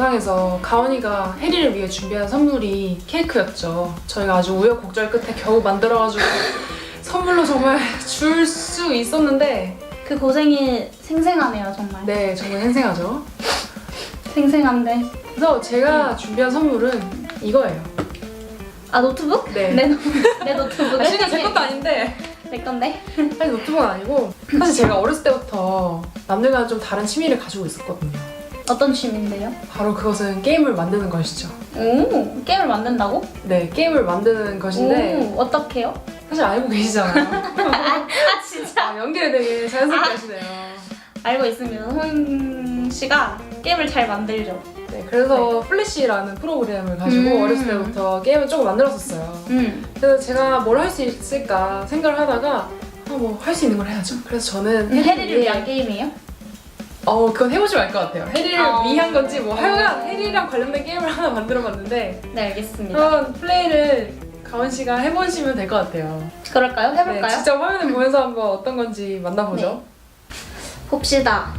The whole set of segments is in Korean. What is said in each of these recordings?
영상에서 가온이가 혜리를 위해 준비한 선물이 케이크였죠. 저희가 아주 우여곡절 끝에 겨우 만들어가지고 선물로 정말 줄 수 있었는데 그 고생이 생생하네요 정말. 네 정말 생생하죠. 생생한데. 그래서 제가 준비한 선물은 이거예요. 아 노트북? 네. 내, 노, 내 노트북. 아, 실은 제 것도 아닌데 내 건데. 사실 노트북은 아니고 사실 제가 어렸을 때부터 남들과는 좀 다른 취미를 가지고 있었거든요. 어떤 취미인데요? 바로 그것은 게임을 만드는 것이죠. 오 게임을 만든다고? 네, 게임을 만드는 것인데 오 어떻게요? 사실 알고 계시잖아요. 아 진짜 아, 연기를 되게 자연스럽게 아. 하시네요. 알고 있습니다. 홍 씨가 게임을 잘 만들죠. 네, 그래서 플래시라는 프로그램을 가지고 음. 어렸을 때부터 게임을 조금 만들었었어요. 음. 그래서 제가 뭘 할 수 있을까 생각을 하다가 아, 뭐할 수 있는 걸 해야죠. 그래서 저는 해리를 위한 게임이에요? 어, 그건 해보시면 알 것 같아요. 해리를 어. 위한 건지 뭐 하여간 해리랑 관련된 게임을 하나 만들어봤는데 네 알겠습니다. 그런 플레이를 가원 씨가 해보시면 될 것 같아요. 그럴까요? 해볼까요? 네, 직접 화면을 보면서 한번 어떤 건지 만나보죠. 봅시다.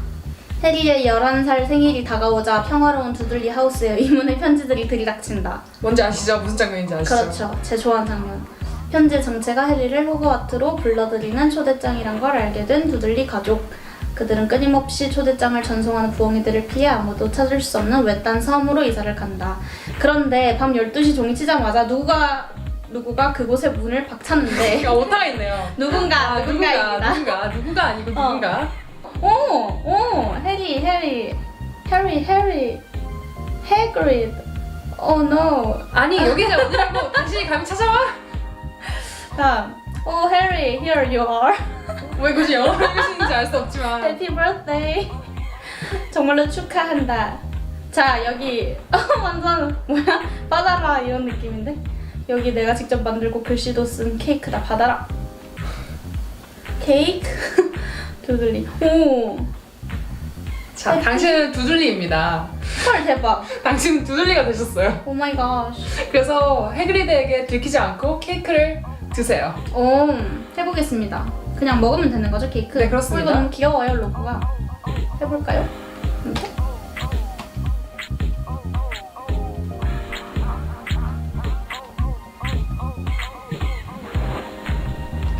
해리의 11살 생일이 다가오자 평화로운 두들리 하우스에 의문의 편지들이 들이닥친다. 뭔지 아시죠? 무슨 장면인지 아시죠? 그렇죠. 제 좋아하는 장면. 편지의 정체가 해리를 호그와트로 불러들이는 초대장이란 걸 알게 된 두들리 가족. 그들은 끊임없이 초대장을 전송하는 부엉이들을 피해 아무도 찾을 수 없는 외딴 섬으로 이사를 간다. 그런데 밤 12시 종이 치자마자 누가 누구가 그곳의 문을 박찼는데 아, 오타가 있네요. 누군가 아, 누군가, 누군가입니다. 누군가, 누군가 아니고 어. 누군가. 오, 오, 해리, 해리, 해리, 해리, 해그리드. 오, 노. 아니, 여기 이제 어디라고 다시 감이 찾아와? 다음. 오, 해리, here you are. 왜 굳이 영어로 읽으 시는지 알 수 없지만. Happy birthday. 정말로 축하한다. 자, 여기 완전 뭐야? 받아라 이런 느낌인데. 여기 내가 직접 만들고 글씨도 쓴 케이크다. 받아라. 케이크. 두들리. 오. 자, 당신은 두들리입니다. 헐 대박. 당신은 두들리가 되셨어요. 오 마이 갓. 그래서 해그리드에게 들키지 않고 케이크를 드세요. 오, 해보겠습니다. 그냥 먹으면 되는 거죠, 케이크? 네, 그렇습니다. 어, 이거 너무 귀여워요, 로고가. 해볼까요? 이렇게?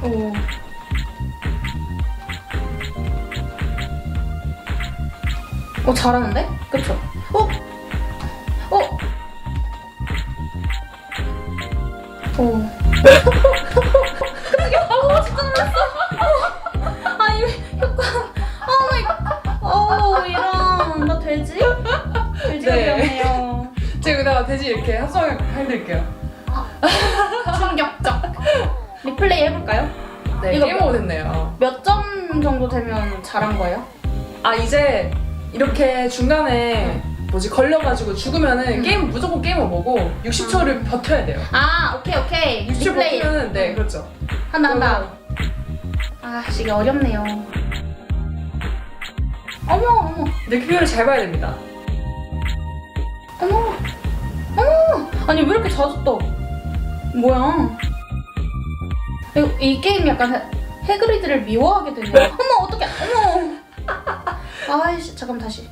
오. 오, 잘하는데? 그쵸? 어? 어? 오. 제가 돼지 이렇게 합성을 해드릴게요. 충격적. 리플레이 해볼까요? 네, 이거 게임 오버 됐네요. 몇 점 정도 되면 잘한 거예요? 아, 이제 이렇게 중간에 뭐지 걸려가지고 죽으면은 음. 게임 무조건 게임 오버고 60초를 버텨야 돼요. 아, 오케이, 오케이. 60초 리플레이. 버티면은 네, 그렇죠. 한다, 한다. 아, 이게 어렵네요. 어머, 어머. 느낌표를 잘 봐야 됩니다. 어머, 아니 왜 이렇게 자주 떠? 뭐야? 이, 이 게임 약간 해, 해그리드를 미워하게 되네. 어머 어떡해, 어머. 아이씨 잠깐 다시.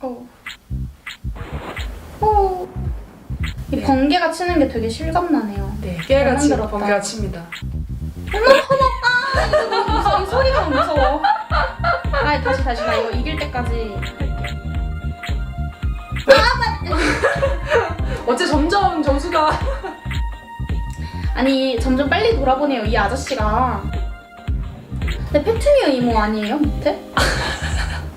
어. 어. 이 번개가 치는 게 되게 실감나네요. 네, 깨알같이. 번개가 칩니다. 무서워, 이 소리가 무서워. 아, 다시 다시 나 이거 이길 때까지 할게. 어째 점점 점수가 아니 점점 빨리 돌아보네요 이 아저씨가. 근데 페투니어 이모 아니에요 밑에?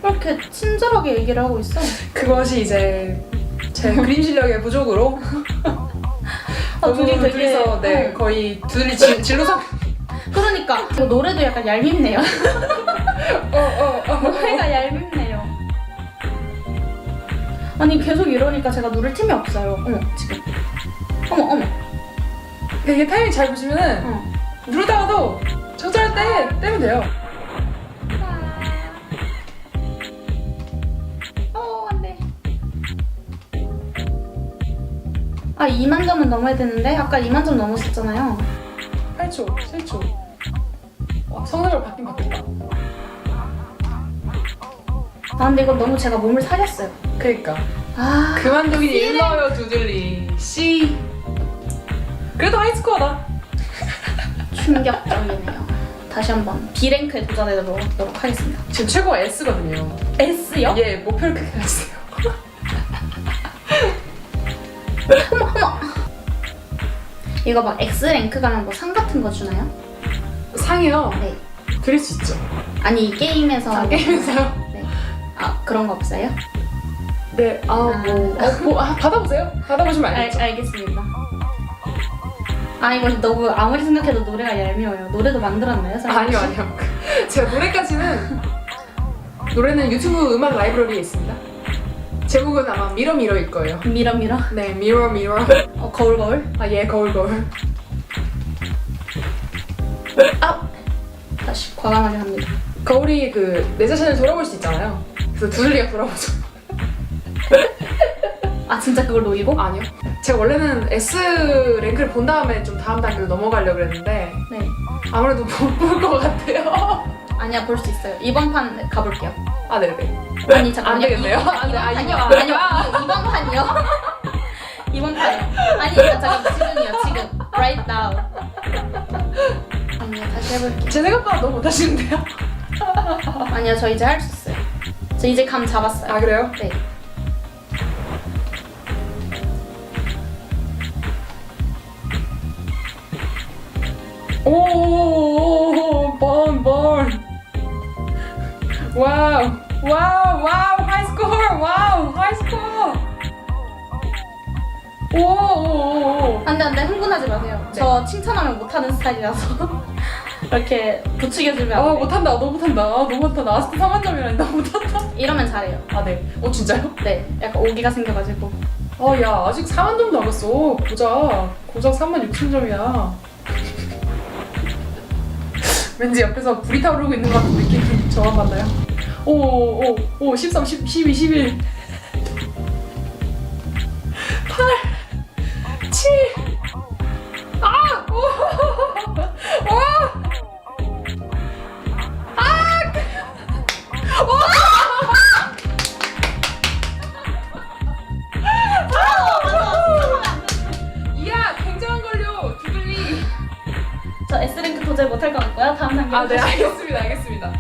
왜 이렇게 친절하게 얘기를 하고 있어? 그것이 이제 제 그림 실력의 부족으로 아, 둘이 되게 둘이서 네 응. 거의 둘이 진, 진로상 그러니까 그 노래도 약간 얄밉네요. 어어 어, 어. 노래가 얄밉네요. 아니 계속 이러니까 제가 누를 틈이 없어요. 어머 지금. 어머 어머. 되게 타이밍 잘 보시면은 어. 누르다가도 조절할 때 떼면 돼요. 어, 안 돼. 아, 2만 점은 넘어야 되는데 아까 2만 점 넘었었잖아요. 8초, 7초. 와, 성능을 바뀐 바뀐다. 아 근데 이거 너무 제가 몸을 사렸어요. 그니까. 아 그만두기 일러요, 두들리. C. 그래도 하이스코어다. 충격적이네요. 다시 한번 B 랭크에 도전해 보도록 하겠습니다. 지금 최고가 S거든요. S요? 예, 목표를 크게 하세요. 이거 막 X 랭크 가면 뭐 상 같은 거 주나요? 상이요. 네. 드릴 수 있죠. 아니 이 게임에서 아, 게임에서요? 그런 거 없어요? 네, 아, 뭐, 어, 뭐, 아, 받아보세요. 받아보시면 알, 알겠죠. 알겠습니다. 아 이거 너무 아무리 생각해도 노래가 얄미워요. 노래도 만들었나요? 사람? 아니요, 아니요. 제가 노래까지는, 노래는 유튜브 음악 라이브러리에 있습니다. 제목은 아마 미러 미러일 거예요. 밀어 밀어. 네, 미러 미러. 어 거울 거울. 아, 예, 거울 거울. 아 다시 과감하게 합니다. 거울이 그, 내 자신을 돌아볼 수 있잖아요. 그래서 두들리가 돌아보죠. 아 진짜 그걸 노리고? 아니요. 제가 원래는 S 랭크를 본 다음에 좀 다음 단계로 넘어가려고 그랬는데, 네. 아무래도 못 볼 것 같아요. 아니야 볼 수 있어요. 이번 판 가볼게요. 아, 네네. 아니 안 잠깐만요. 되겠네요. 이번 안 돼. 아, 판이요. 이거 아니요. 이- 이번 판이요. 이번 판이요. 아니 잠깐 지금이요. 지금 right now. 아니요 다시 해볼게요. 제 생각보다 너무 못하시는데요? 아니요 저 이제 할 수 있어요. 저 이제 감 잡았어요. 아, 그래요? 네. 오, 번, 번. 와우, 와우, 와우, 하이스코어, 와우, 하이스코어. 오, 오, 오, 오. 안 돼 안 돼 흥분하지 마세요. 네. 저 칭찬하면 못하는 스타일이라서 이렇게 부추겨주면 아, 안 돼. 못한다, 너무 못한다, 아, 너무 못한다. 아스트 4만 점이라니, 너무 못한다. 이러면 잘해요. 아, 네. 어, 진짜요? 네, 약간 오기가 생겨가지고. 아, 야, 아직 4만 점도 안 갔어. 고작, 고작 3만 6천 점이야. 왠지 옆에서 불이 타오르고 있는 것 같은 느낌이 저만 받나요? 오, 오, 오, 오, 13, 10, 12, 11. 8, 같고요. 다음 단계. 아, 네, 알겠습니다, 알겠습니다.